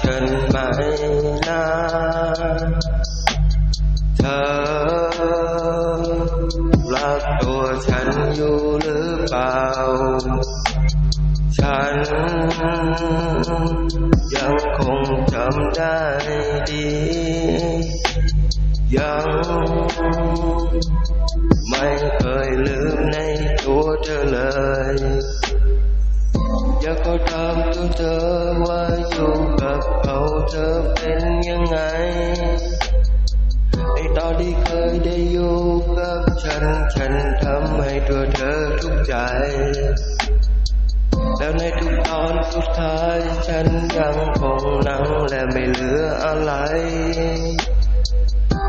ฉันไหมนะเธอรักตัวฉันอยู่หรือเปล่า ฉันยังคงจำได้ดี ยังไม่เคยลืมในตัวเธอเลยอย เธอว่าอยู่กับเขาเธอเป็นยังไงในตอนที่เคยได้อยู่กับฉัน ฉันทำให้ตัวเธอทุกข์ใจ แล้วในทุกตอนสุดท้ายฉันยังคงนั่งและไม่เหลืออะไร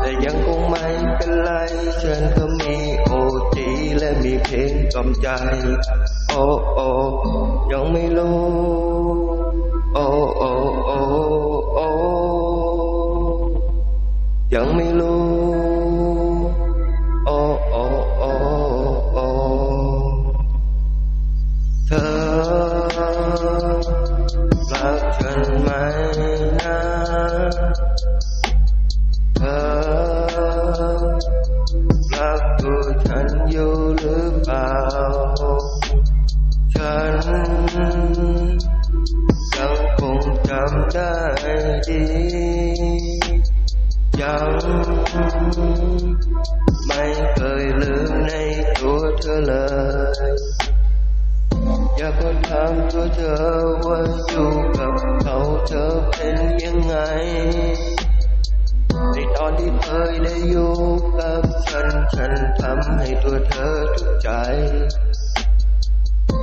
แต่ยังคงไม่เป็นไร ฉันก็มีโอจีและมีเพลงกล่อมใจ โอ้โอ้ยังไม่ ยังไม่รู้โอ้โอ้โอ้โอ้เธอรักฉันไหมนะเธอรักตัวฉันอยู่หรือเปล่า ฉันยังคงจำได้ดี ยังไม่เคยลืมในตัวเธอเลย อยากก็ถามตัวเธอว่าอยู่กับเขาเธอเป็นยังไง ในตอนที่เคยได้อยู่กับฉันฉันทำให้ตัวเธอทุกข์ใจ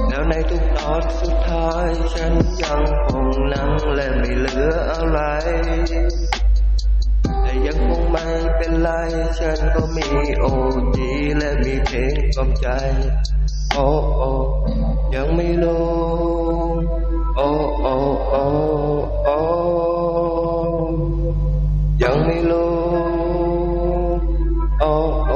แล้วในทุกตอนสุดท้ายฉันยังคงนั่งและไม่เหลืออะไร ยังคงไม่เป็นไร ฉันก็มีโอจีและมีเพลงกลอมใจ โอ้โอยังไม่ลงโอ้โอโอโอยังไม่ลงโอ้โอ